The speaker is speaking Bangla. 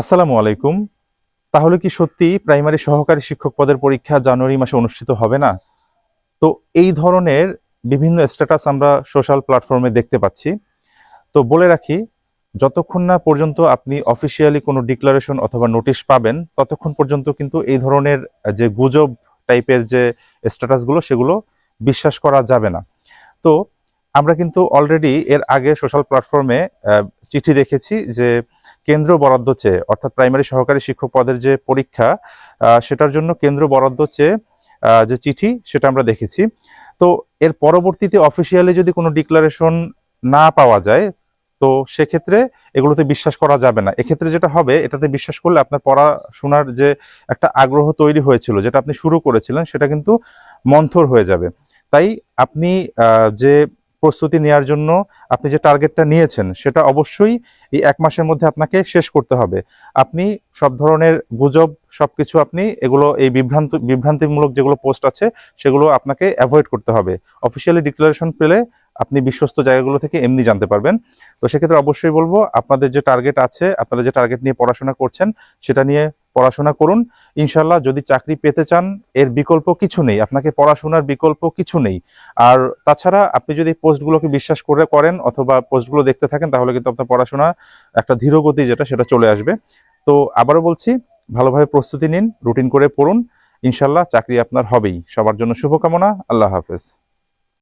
আসসালামু আলাইকুম। তাহলে কি সত্যি প্রাইমারি সহকারী শিক্ষক পদের পরীক্ষা জানুয়ারি মাসে অনুষ্ঠিত হবে না? তো এই ধরনের বিভিন্ন স্ট্যাটাস আমরা সোশ্যাল প্ল্যাটফর্মে দেখতে পাচ্ছি। তো বলে রাখি, যতক্ষণ না পর্যন্ত আপনি অফিসিয়ালি কোনো ডিক্লারেশন অথবা নোটিশ পাবেন, ততক্ষণ পর্যন্ত কিন্তু এই ধরনের যে গুজব টাইপের যে স্ট্যাটাসগুলো সেগুলো বিশ্বাস করা যাবে না। তো আমরা কিন্তু অলরেডি এর আগে সোশ্যাল প্ল্যাটফর্মে চিঠি দেখেছি যে কেন্দ্র বরাদ্দ চেয়ে, অর্থাৎ প্রাইমারি সহকারী শিক্ষক পদের যে পরীক্ষা সেটার জন্য কেন্দ্র বরাদ্দ চেয়ে যে চিঠি, সেটা আমরা দেখেছি। তো এর পরবর্তীতে অফিসিয়ালি যদি কোনো ডিক্লারেশন না পাওয়া যায়, তো সেক্ষেত্রে এগুলোতে বিশ্বাস করা যাবে না। এক্ষেত্রে যেটা হবে, এটাতে বিশ্বাস করলে আপনার পড়াশোনার যে একটা আগ্রহ তৈরি হয়েছিল, যেটা আপনি শুরু করেছিলেন, সেটা কিন্তু মন্থর হয়ে যাবে। তাই আপনি যে প্রস্তুতি নেওয়ার জন্য আপনি যে টার্গেটটা নিয়েছেন, সেটা অবশ্যই এই এক মাসের মধ্যে আপনাকে শেষ করতে হবে। আপনি সব ধরনের গুজব সব কিছু আপনি এগুলো, এই বিভ্রান্ত, বিভ্রান্তিমূলক যেগুলো পোস্ট আছে, সেগুলো আপনাকে অ্যাভয়েড করতে হবে। অফিসিয়ালি ডিক্লারেশন পেলে আপনি বিশ্বস্ত জায়গাগুলো থেকে এমনি জানতে পারবেন। তো সেক্ষেত্রে অবশ্যই বলব, আপনাদের যে টার্গেট আছে, আপনারা যে টার্গেট নিয়ে পড়াশোনা করছেন, সেটা নিয়ে পড়াশোনা করুন। ইনশাল্লাহ যদি চাকরি পেতে চান, এর বিকল্প কিছু নেই। আপনাকে পড়াশোনার বিকল্প কিছু নেই। আর তাছাড়া আপনি যদি পোস্টগুলোকে বিশ্বাস করে করেন অথবা পোস্টগুলো দেখতে থাকেন, তাহলে কিন্তু আপনার পড়াশোনা একটা ধীরগতি যেটা, সেটা চলে আসবে। তো আবারও বলছি, ভালোভাবে প্রস্তুতি নিন, রুটিন করে পড়ুন। ইনশাল্লাহ চাকরি আপনার হবেই। সবার জন্য শুভকামনা। আল্লাহ হাফেজ।